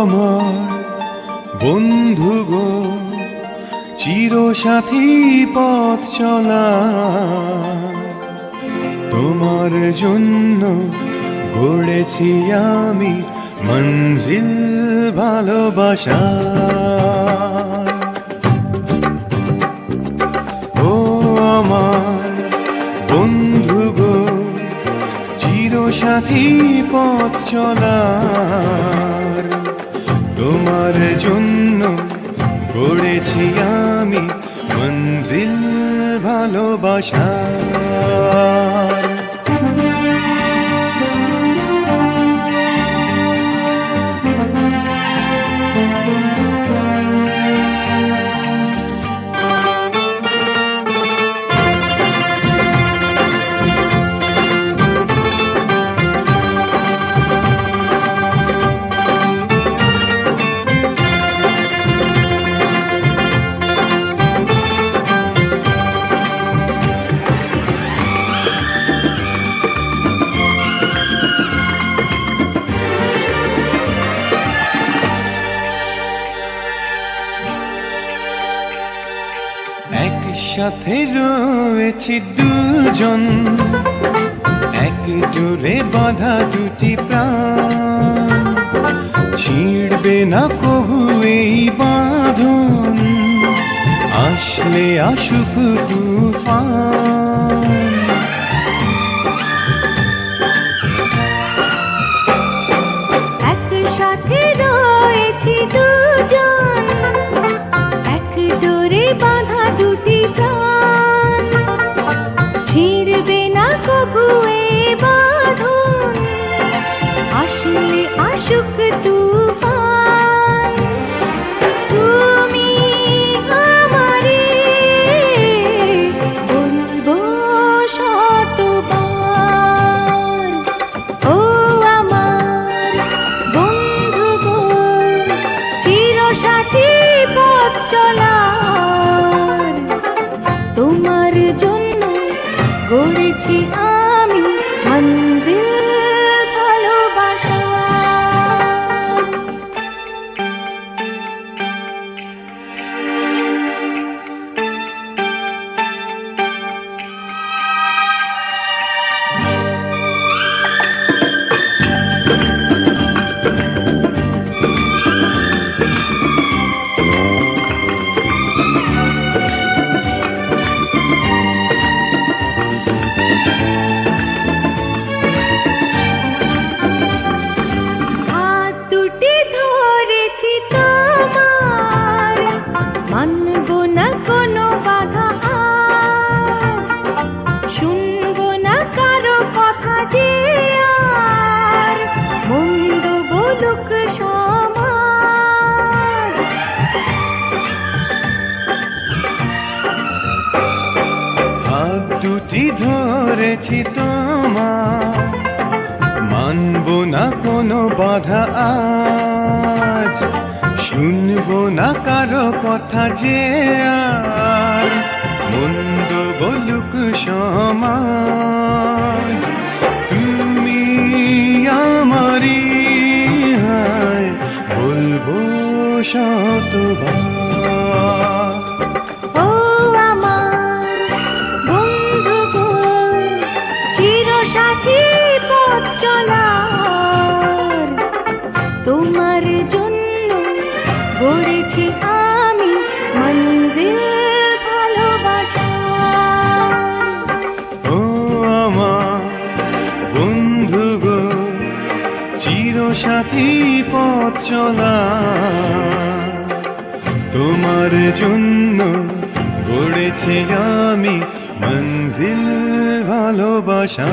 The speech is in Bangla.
আমার বন্ধু গো চিরসাথী পথ চলা। তোমার জন্য গড়েছি আমি মঞ্জিল ভালোবাসা। পথ চলার তোমার জন্য গড়েছি আমি মঞ্জিল ভালোবাসা। একসাথে রয়েছি দুজন। এক জোরে বাঁধা দুটি প্রাণ। ছিড়বে না কবু এই বাঁধন। আসলে আসুক তুফান। একসাথে রয়েছি দুজন চলার। তোমার জন্য গড়েছি আমি মঞ্জিল দুটি ধরেছি তোমার। মানব না কোনো বাধা আজ, শুনব না কারও কথা যে আর। মন্দ বলুক সমাজ, তুমি আমারি হায়। বলব শতবার। তোমার জন্য গড়েছি আমি মঞ্জিল ভালোবাসা। ও তোমার জন্য গড়েছি আমি মঞ্জিল ভালোবাসা।